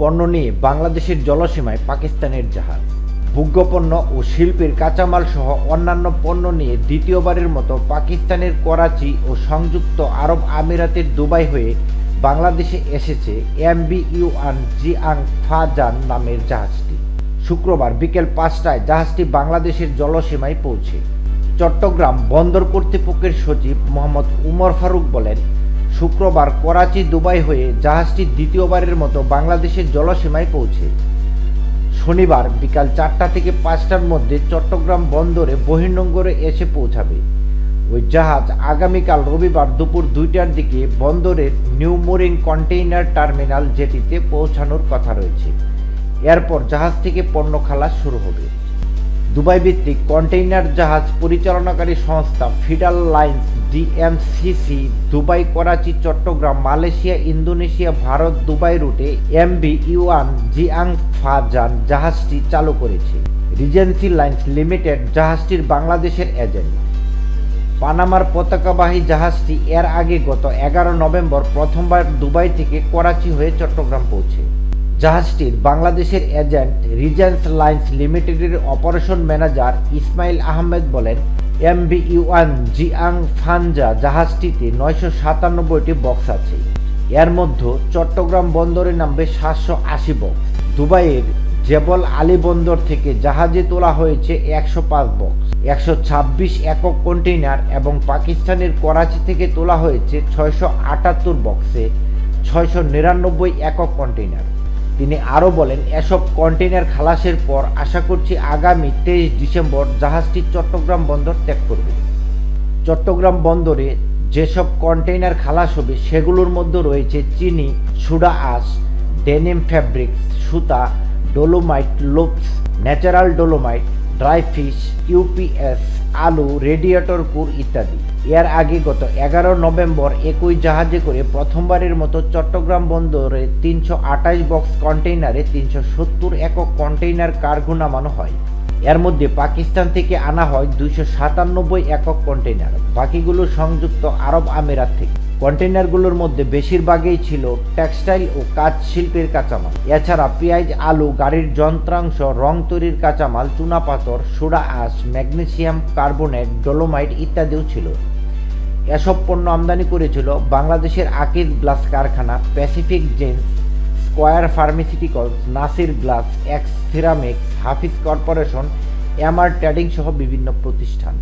পণ্য নিয়ে বাংলাদেশের জলসীমায় পাকিস্তানের জাহাজ। ভোগ্যপণ্য ও শিল্পের কাঁচামাল সহ অন্যান্য পণ্য নিয়ে দ্বিতীয়বারের মতো পাকিস্তানের করাচি ও সংযুক্ত আরব আমিরাতের দুবাই হয়ে বাংলাদেশে এসেছে এমবি ইউআন জিআং ফাজান নামের জাহাজটি। শুক্রবার বিকেল পাঁচটায় জাহাজটি বাংলাদেশের জলসীমায় পৌঁছে। চট্টগ্রাম বন্দর কর্তৃপক্ষের সচিব মোহাম্মদ উমর ফারুক বলেন শুক্রবার করাচি, দুবাই হয়ে জাহাজটি দ্বিতীয়বারের মতো বাংলাদেশের জলসীমায় পৌঁছে। শনিবার বিকাল চারটা থেকে পাঁচটার মধ্যে চট্টগ্রাম বন্দরে বহির্নোঙ্গরে এসে পৌঁছাবে। ওই জাহাজ আগামীকাল রবিবার দুপুর দুইটার দিকে বন্দরের নিউ মোরিং কন্টেইনার টার্মিনাল জেটিতে পৌঁছানোর কথা রয়েছে। এরপর জাহাজ থেকে পণ্য খালাস শুরু হবে। দুবাই ভিত্তিক কন্টেইনার জাহাজ পরিচালনাকারী সংস্থা feudal lines DMCC, Dubai, Karachi, Chattogram, Malaysia, Indonesia, Bharat, Dubai রুটে এমবি, ইউয়ান, জিয়াং, ফাজান জাহাজটি চালু করেছে। রিজেন্সি লাইন্স লিমিটেড জাহাজটির বাংলাদেশের এজেন্ট। পানামার পতাকাবাহী জাহাজটি এর আগে গত এগারো নভেম্বর প্রথমবার দুবাই থেকে করাচি হয়ে চট্টগ্রাম পৌঁছে। জাহাজটির বাংলাদেশের এজেন্ট রিজেন্স লাইন্স লিমিটেডের অপারেশন ম্যানেজার ইসমাইল আহমেদ বলেন এমবি ইউয়ান জিয়াং ফানজা জাহাজটিতে নয়শো সাতানব্বইটি বক্স আছে। এর মধ্যে চট্টগ্রাম বন্দরে নামবে সাতশো আশি বক্স দুবাইয়ের জেবল আলী বন্দর থেকে জাহাজে তোলা হয়েছে একশো পাঁচ বক্স একশো ছাব্বিশ একক কন্টেইনার এবং পাকিস্তানের করাচি থেকে তোলা হয়েছে ছয়শো আটাত্তর বক্সে ছয়শো নিরানব্বই একক কন্টেইনার তিনি আরও বলেন, এসব কন্টেইনার খালাসের পর আশা করছি আগামী তেইশ ডিসেম্বর জাহাজটি চট্টগ্রাম বন্দর ত্যাগ করবে। চট্টগ্রাম বন্দরে যেসব কন্টেইনার খালাস হবে, সেগুলোর মধ্যে রয়েছে চিনি, সুডা আঁশ, ডেনিম ফ্যাব্রিক্স, সুতা, dolomite, loops, natural dolomite, dry fish, UPS আলু, রেডিয়েটর কুর ইত্যাদি। এর আগে গত এগারো নভেম্বর একই জাহাজে করে প্রথমবারের মতো চট্টগ্রাম বন্দরে তিনশো আঠাশ বক্স কন্টেইনারে তিনশো সত্তর একক কন্টেইনার কার্গো নামানো হয়। এর মধ্যে পাকিস্তান থেকে আনা হয় দুইশো সাতানব্বই একক কন্টেইনার। বাকিগুলো সংযুক্ত আরব আমিরাত থেকে। কন্টেইনারগুলোর মধ্যে বেশিরভাগই ছিল টেক্সটাইল ও কাজ শিল্পের কাঁচামাল। এছাড়া পেঁয়াজ, আলু, গাড়ির যন্ত্রাংশ, রং তৈরির কাঁচামাল চুনাপাথর সোডা আঁশ, ম্যাগনেসিয়াম, কার্বনেট, ডোলোমাইট ইত্যাদিও ছিল। এসব পণ্য আমদানি করেছিল বাংলাদেশের আকিজ গ্লাস কারখানা, Pacific Jeans Square pharmaceuticals, Nasir glass, X ceramics, Hafiz corporation MR trading সহ বিভিন্ন প্রতিষ্ঠান।